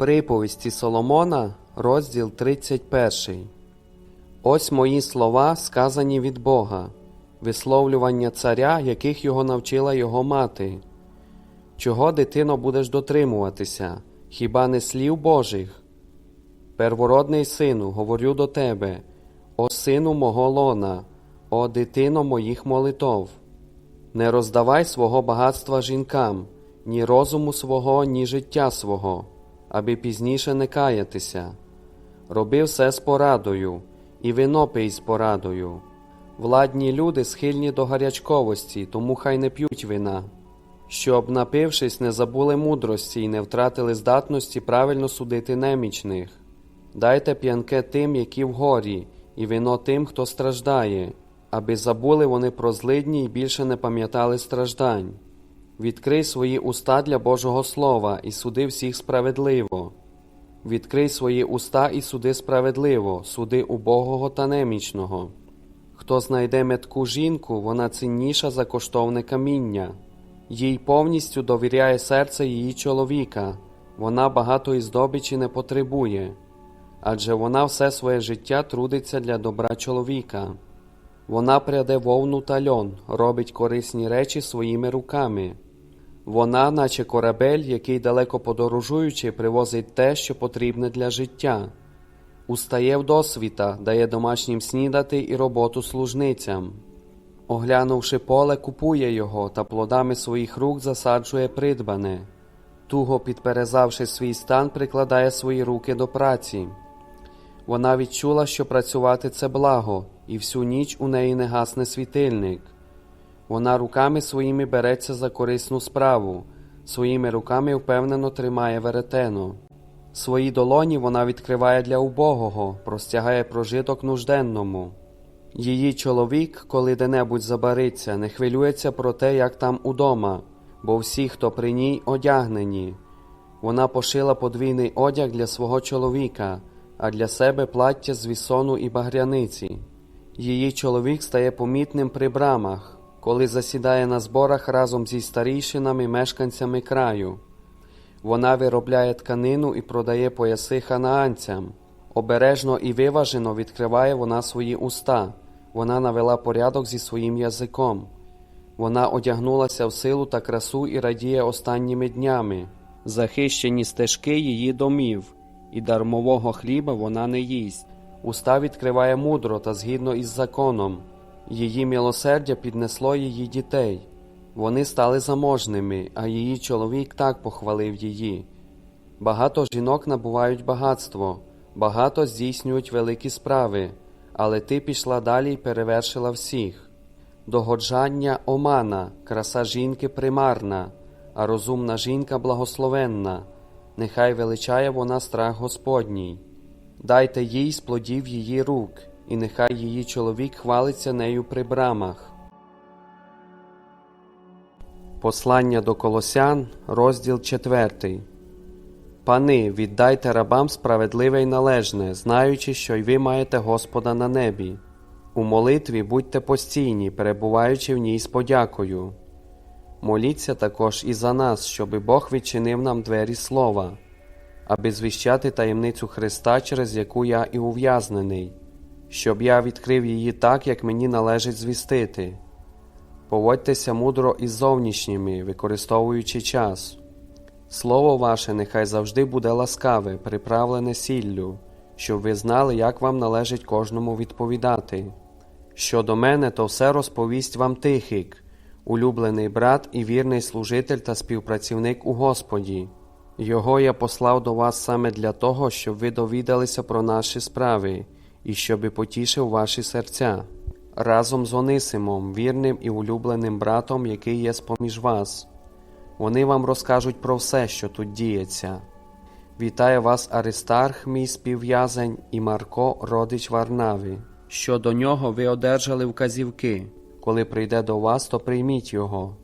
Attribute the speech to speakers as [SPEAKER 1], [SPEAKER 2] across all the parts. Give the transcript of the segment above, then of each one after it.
[SPEAKER 1] Приповісті Соломона, розділ 31. Ось мої слова, сказані від Бога, висловлювання царя, яких його навчила його мати. Чого, дитино, будеш дотримуватися, хіба не слів Божих? Первородний сину, говорю до тебе, о сину мого лона, о дитино моїх молитов. Не роздавай свого багатства жінкам, ні розуму свого, ні життя свого, аби пізніше не каятися. Роби все з порадою, і вино пий з порадою. Владні люди схильні до гарячковості, тому хай не п'ють вина, щоб, напившись, не забули мудрості і не втратили здатності правильно судити немічних. Дайте п'янке тим, які в горі, і вино тим, хто страждає, аби забули вони про злидні і більше не пам'ятали страждань. Відкрий свої уста для Божого Слова і суди всіх справедливо. Відкрий свої уста і суди справедливо, суди убогого та немічного. Хто знайде метку жінку, вона цінніша за коштовне каміння. Їй повністю довіряє серце її чоловіка, вона багатої здобичі не потребує, адже вона все своє життя трудиться для добра чоловіка. Вона пряде вовну та льон, робить корисні речі своїми руками. Вона, наче корабель, який далеко подорожуючи, привозить те, що потрібне для життя. Устає в досвіта, дає домашнім снідати і роботу служницям. Оглянувши поле, купує його та плодами своїх рук засаджує придбане. Туго підперезавши свій стан, прикладає свої руки до праці. Вона відчула, що працювати це благо, і всю ніч у неї не гасне світильник. Вона руками своїми береться за корисну справу, своїми руками впевнено тримає веретено. Свої долоні вона відкриває для убогого, простягає прожиток нужденному. Її чоловік, коли де-небудь забариться, не хвилюється про те, як там удома, бо всі, хто при ній, одягнені. Вона пошила подвійний одяг для свого чоловіка, а для себе плаття з вісону і багряниці. Її чоловік стає помітним при брамах, коли засідає на зборах разом зі старійшинами мешканцями краю. Вона виробляє тканину і продає пояси ханаанцям. Обережно і виважено відкриває вона свої уста. Вона навела порядок зі своїм язиком. Вона одягнулася в силу та красу і радіє останніми днями. Захищені стежки її домів, і дармового хліба вона не їсть. Уста відкриває мудро та згідно із законом. Її милосердя піднесло її дітей. Вони стали заможними, а її чоловік так похвалив її. Багато жінок набувають багатство, багато здійснюють великі справи, але ти пішла далі й перевершила всіх. Догоджання омана, краса жінки примарна, а розумна жінка благословенна, нехай величає вона страх Господній. Дайте їй з плодів її рук, і нехай її чоловік хвалиться нею при брамах. Послання до Колосян, розділ 4. Пани, віддайте рабам справедливе й належне, знаючи, що й ви маєте Господа на небі. У молитві будьте постійні, перебуваючи в ній з подякою. Моліться також і за нас, щоби Бог відчинив нам двері слова, аби звіщати таємницю Христа, через яку я і ув'язнений, щоб я відкрив її так, як мені належить звістити. Поводьтеся мудро із зовнішніми, використовуючи час. Слово ваше нехай завжди буде ласкаве, приправлене сіллю, щоб ви знали, як вам належить кожному відповідати. Щодо мене, то все розповість вам Тихик, улюблений брат і вірний служитель та співпрацівник у Господі. Його я послав до вас саме для того, щоб ви довідалися про наші справи і щоби потішив ваші серця. Разом з Онисимом, вірним і улюбленим братом, який є з-поміж вас. Вони вам розкажуть про все, що тут діється. Вітає вас Аристарх, мій співв'язень, і Марко, родич Варнави. Щодо нього ви одержали вказівки. Коли прийде до вас, то прийміть його.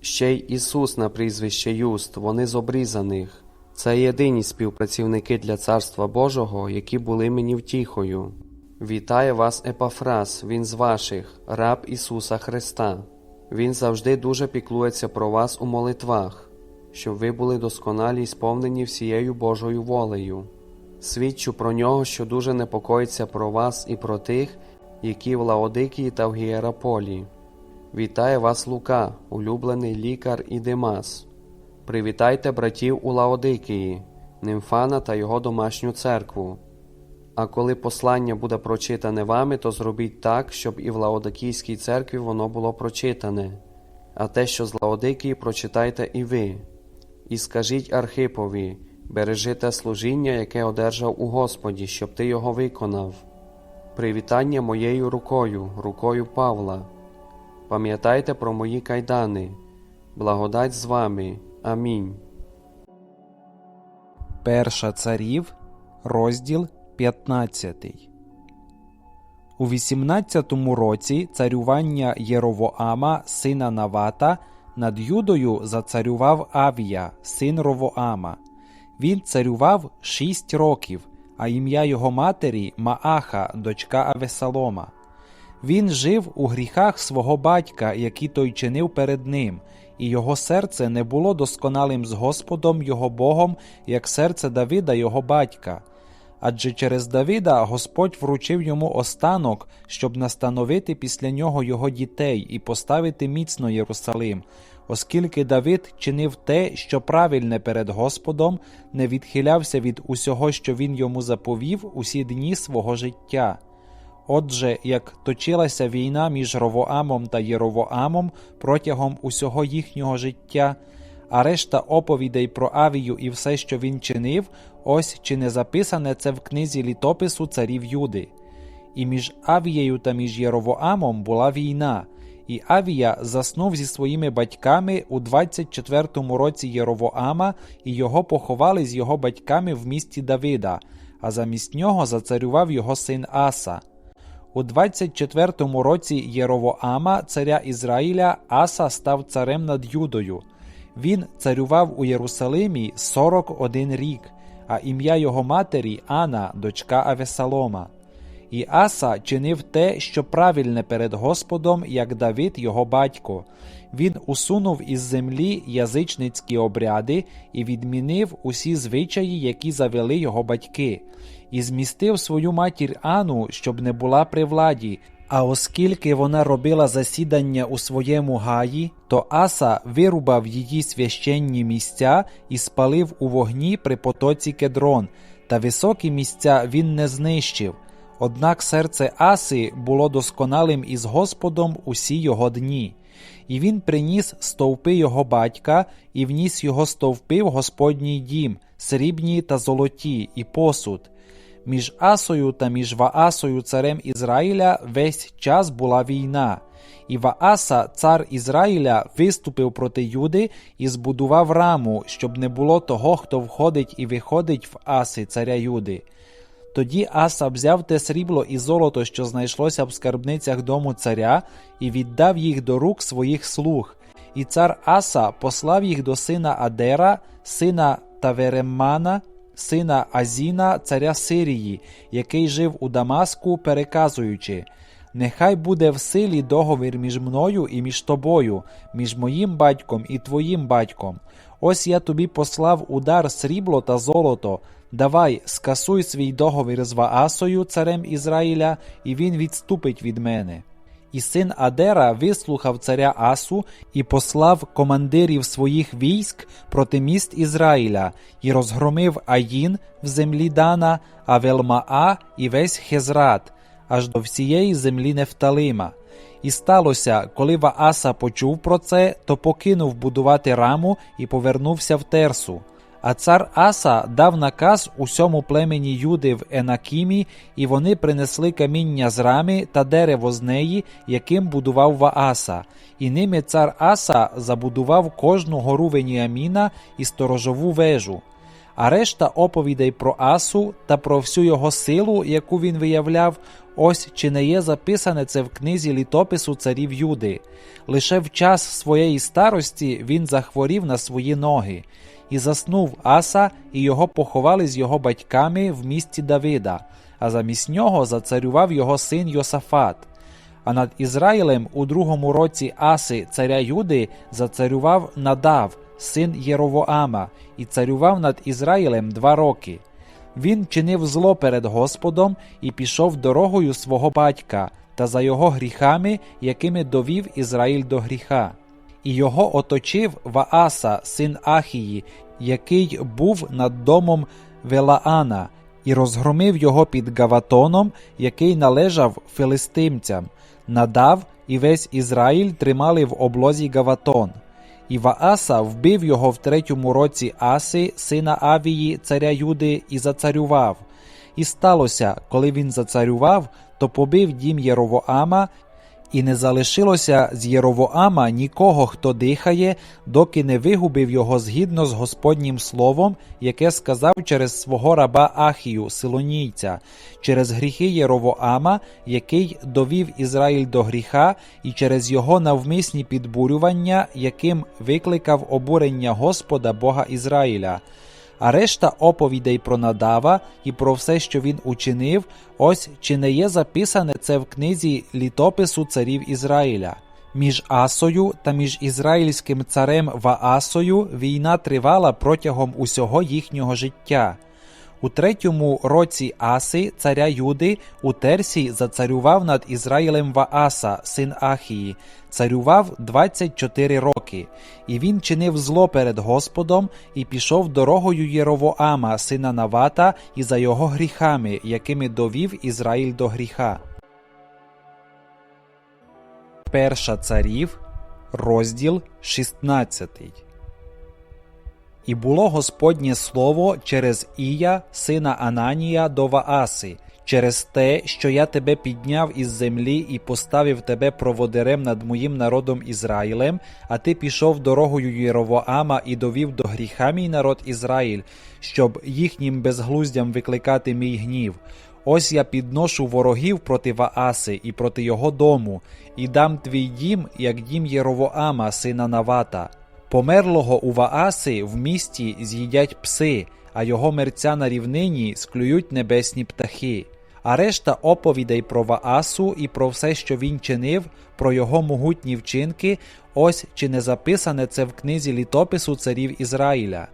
[SPEAKER 1] Ще й Ісус на прізвище Юст, вони з обрізаних. Це єдині співпрацівники для Царства Божого, які були мені втіхою. Вітає вас Епафрас, він з ваших, раб Ісуса Христа. Він завжди дуже піклується про вас у молитвах. щоб ви були досконалі й сповнені всією Божою волею. Свідчу про нього, що дуже непокоїться про вас і про тих, які в Лаодикії та в Гієраполі. Вітає вас Лука, улюблений лікар і Димас. Привітайте братів у Лаодикії, Нимфана та його домашню церкву. А коли послання буде прочитане вами, то зробіть так, щоб і в Лаодикійській церкві воно було прочитане, а те, що з Лаодикії, прочитайте і ви. І скажіть Архипові, бережи те служіння, яке одержав у Господі, щоб ти його виконав. Привітання моєю рукою, рукою Павла. Пам'ятайте про мої кайдани. Благодать з вами. Амінь.
[SPEAKER 2] Перша царів, розділ 15. У 18 році царювання Єровоама, сина Навата, над Юдою зацарював Авія, син Ровоама. Він царював шість років, а ім'я його матері Мааха, дочка Авесалома. Він жив у гріхах свого батька, які той чинив перед ним, і його серце не було досконалим з Господом його Богом, як серце Давида його батька. Адже через Давида Господь вручив йому останок, щоб настановити після нього його дітей і поставити міцно Єрусалим, оскільки Давид чинив те, що правильне перед Господом, не відхилявся від усього, що він йому заповів усі дні свого життя. Отже, як точилася війна між Ровоамом та Єровоамом протягом усього їхнього життя, а решта оповідей про Авію і все, що він чинив, ось чи не записане це в книзі літопису царів Юди. І між Авією та між Єровоамом була війна, і Авія заснув зі своїми батьками у 24-му році Єровоама, і його поховали з його батьками в місті Давида, а замість нього зацарював його син Аса. У 24-му році Єровоама, царя Ізраїля, Аса став царем над Юдою. Він царював у Єрусалимі 41 рік, а ім'я його матері Ана, дочка Авесалома. І Аса чинив те, що правильне перед Господом, як Давид, його батько. Він усунув із землі язичницькі обряди і відмінив усі звичаї, які завели його батьки, і змістив свою матір Ану, щоб не була при владі. А оскільки вона робила засідання у своєму гаї, то Аса вирубав її священні місця і спалив у вогні при потоці кедрон, та високі місця він не знищив. Однак серце Аси було досконалим із Господом усі його дні. І він приніс стовпи його батька і вніс його стовпи в Господній дім, срібні та золоті, і посуд. Між Асою та між Ваасою царем Ізраїля весь час була війна, і Вааса, цар Ізраїля, виступив проти Юди і збудував раму, щоб не було того, хто входить і виходить в Аси, царя Юди. Тоді Аса взяв те срібло і золото, що знайшлося в скарбницях дому царя, і віддав їх до рук своїх слуг. І цар Аса послав їх до сина Адера, сина Тавереммана, сина Азіна, царя Сирії, який жив у Дамаску, переказуючи Нехай буде в силі договір між мною і між тобою, між моїм батьком і твоїм батьком. Ось я тобі послав удар срібло та золото. Давай, скасуй свій договір з Ваасою, царем Ізраїля, і він відступить від мене. І син Адера вислухав царя Асу і послав командирів своїх військ проти міст Ізраїля, і розгромив Аїн в землі Дана, Авелмаа і весь Хезрат, аж до всієї землі Нефталима. І сталося, коли Вааса почув про це, то покинув будувати раму і повернувся в Терсу. А цар Аса дав наказ усьому племені Юди в Енакімі, і вони принесли каміння з рами та дерево з неї, яким будував Вааса, і ними цар Аса забудував кожну гору Веніаміна і сторожову вежу. А решта оповідей про Асу та про всю його силу, яку він виявляв, ось чи не є записане це в книзі літопису царів Юди. Лише в час своєї старості він захворів на свої ноги. І заснув Аса, і його поховали з його батьками в місті Давида, а замість нього зацарював його син Йосафат. А над Ізраїлем у другому році Аси, царя Юди, зацарював Надав, син Єровоама, і царював над Ізраїлем два роки. Він чинив зло перед Господом і пішов дорогою свого батька та за його гріхами, якими довів Ізраїль до гріха. І його оточив Вааса, син Ахії, який був над домом Велаана, і розгромив його під Гаватоном, який належав филистимцям. Надав і весь Ізраїль тримали в облозі Гаватон. І Вааса вбив його в третьому році Аси, сина Авії, царя Юди, і зацарював. І сталося, коли він зацарював, то побив дім Єровоама, і не залишилося з Єровоама нікого, хто дихає, доки не вигубив його згідно з Господнім словом, яке сказав через свого раба Ахію, силонійця, через гріхи Єровоама, який довів Ізраїль до гріха, і через його навмисні підбурювання, яким викликав обурення Господа Бога Ізраїля. А решта оповідей про Надава і про все, що він учинив, ось чи не є записане це в книзі літопису царів Ізраїля. Між Асою та між ізраїльським царем Ваасою війна тривала протягом усього їхнього життя. У третьому році Аси, царя Юди, у Терсі зацарював над Ізраїлем Вааса, син Ахії, царював 24 роки, і він чинив зло перед Господом і пішов дорогою Єровоама, сина Навата, і за його гріхами, якими довів Ізраїль до гріха. Перша царів, розділ 16. І було Господнє слово через Ія, сина Ананія, до Вааси, через те, що я тебе підняв із землі і поставив тебе проводирем над моїм народом Ізраїлем, а ти пішов дорогою Єровоама і довів до гріха мій народ Ізраїль, щоб їхнім безглуздям викликати мій гнів. Ось я підношу ворогів проти Вааси і проти його дому, і дам твій дім, як дім Єровоама, сина Навата. Померлого у Вааси в місті з'їдять пси, а його мерця на рівнині склюють небесні птахи. А решта оповідей про Ваасу і про все, що він чинив, про його могутні вчинки, ось чи не записане це в книзі літопису царів Ізраїля.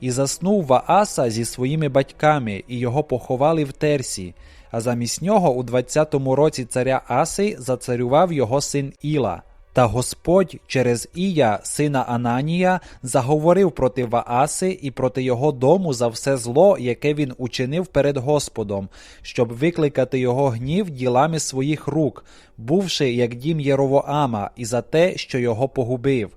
[SPEAKER 2] І заснув Вааса зі своїми батьками, і його поховали в Терсі. А замість нього у 20-му році царя Аси зацарював його син Іла. Та Господь через Ія, сина Ананія, заговорив проти Вааси і проти його дому за все зло, яке він учинив перед Господом, щоб викликати його гнів ділами своїх рук, бувши як дім Єровоама, і за те, що його погубив.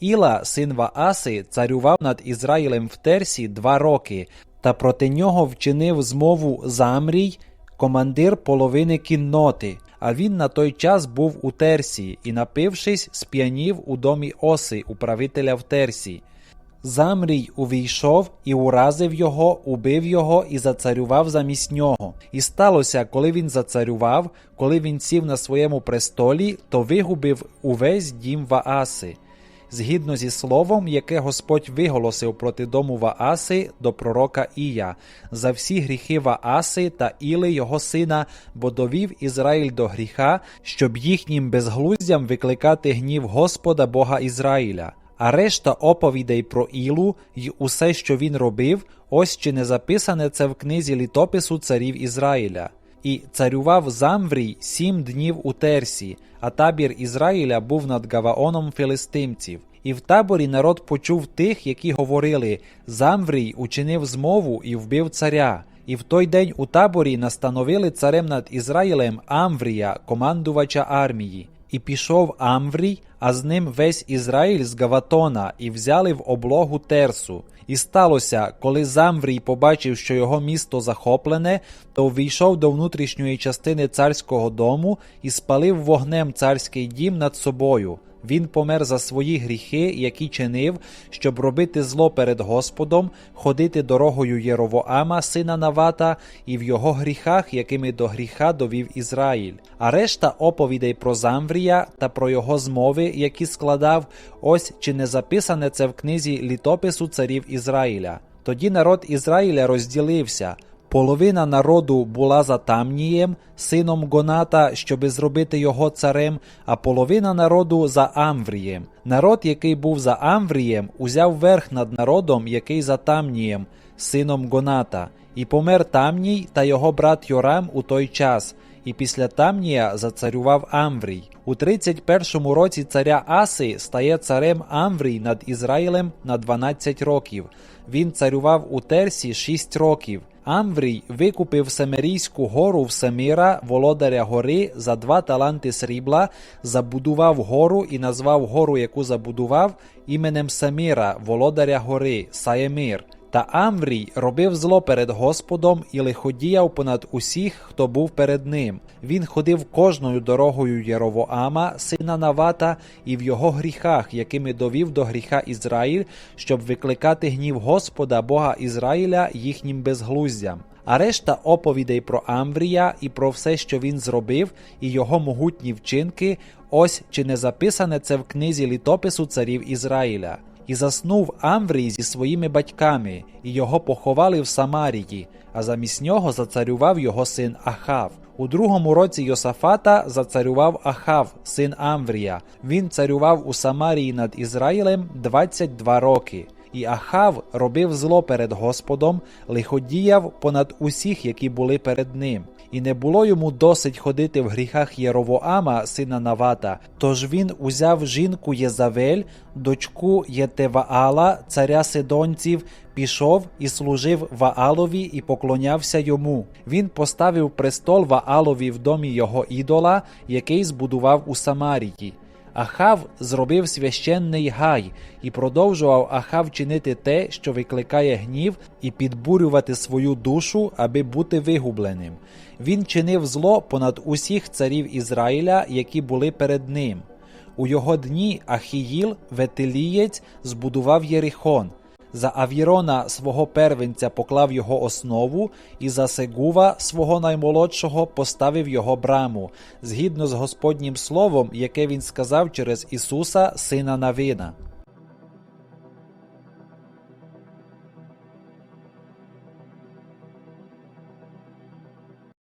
[SPEAKER 2] Іла, син Вааси, царював над Ізраїлем в Терсі два роки, та проти нього вчинив змову Замрій, командир половини кінноти. А він на той час був у Терсії і, напившись, сп'янів у домі Оси, управителя в Терсі. Замрій увійшов і уразив його, убив його і зацарював замість нього. І сталося, коли він зацарював, коли він сів на своєму престолі, то вигубив увесь дім Вааси. Згідно зі словом, яке Господь виголосив проти дому Вааси до пророка Ія, за всі гріхи Вааси та Іли його сина, бо довів Ізраїль до гріха, щоб їхнім безглуздям викликати гнів Господа Бога Ізраїля. А решта оповідей про Ілу й усе, що він робив, ось чи не записане це в книзі літопису царів Ізраїля. І царював Замврій сім днів у Терсі, а табір Ізраїля був над Гаваоном филистимців. І в таборі народ почув тих, які говорили: Замврій учинив змову і вбив царя. І в той день у таборі настановили царем над Ізраїлем Амврія, командувача армії. І пішов Амврій, а з ним весь Ізраїль з Гаватона, і взяли в облогу Терсу. І сталося, коли Замврій побачив, що його місто захоплене, то ввійшов до внутрішньої частини царського дому і спалив вогнем царський дім над собою. Він помер за свої гріхи, які чинив, щоб робити зло перед Господом, ходити дорогою Єровоама, сина Навата, і в його гріхах, якими до гріха довів Ізраїль. А решта оповідей про Замврія та про його змови, які складав, ось чи не записане це в книзі літопису царів Ізраїля. Тоді народ Ізраїля розділився. Половина народу була за Тамнієм, сином Гоната, щоби зробити його царем, а половина народу за Амврієм. Народ, який був за Амврієм, узяв верх над народом, який за Тамнієм, сином Гоната, і помер Тамній та його брат Йорам у той час. І після Тамнія зацарював Амврій. У 31 році царя Аси стає царем Амврій над Ізраїлем на 12 років. Він царював у Терсі 6 років. Амврій викупив Семерійську гору в Семіра, володаря гори, за два таланти срібла, забудував гору і назвав гору, яку забудував, іменем Семіра, володаря гори, Саємир. Та Амврій робив зло перед Господом і лиходіяв понад усіх, хто був перед ним. Він ходив кожною дорогою Єровоама, сина Навата, і в його гріхах, якими довів до гріха Ізраїль, щоб викликати гнів Господа, Бога Ізраїля, їхнім безглуздям. А решта оповідей про Амврія і про все, що він зробив, і його могутні вчинки, ось чи не записане це в книзі літопису царів Ізраїля. І заснув Амврій зі своїми батьками, і його поховали в Самарії, а замість нього зацарював його син Ахав. У другому році Йосафата зацарював Ахав, син Амврія. Він царював у Самарії над Ізраїлем 22 роки. І Ахав робив зло перед Господом, лиходіяв понад усіх, які були перед ним. І не було йому досить ходити в гріхах Єровоама, сина Навата. Тож він узяв жінку Єзавель, дочку Єтеваала, царя Сидонців, пішов і служив Ваалові і поклонявся йому. Він поставив престол Ваалові в домі його ідола, який збудував у Самарії. Ахав зробив священний гай і продовжував Ахав чинити те, що викликає гнів, і підбурювати свою душу, аби бути вигубленим. Він чинив зло понад усіх царів Ізраїля, які були перед ним. У його дні Ахіїл, ветилієць, збудував Єрихон. За Авірона свого первенця поклав його основу, і за Сегува свого наймолодшого поставив його браму, згідно з Господнім словом, яке він сказав через Ісуса, сина Навина.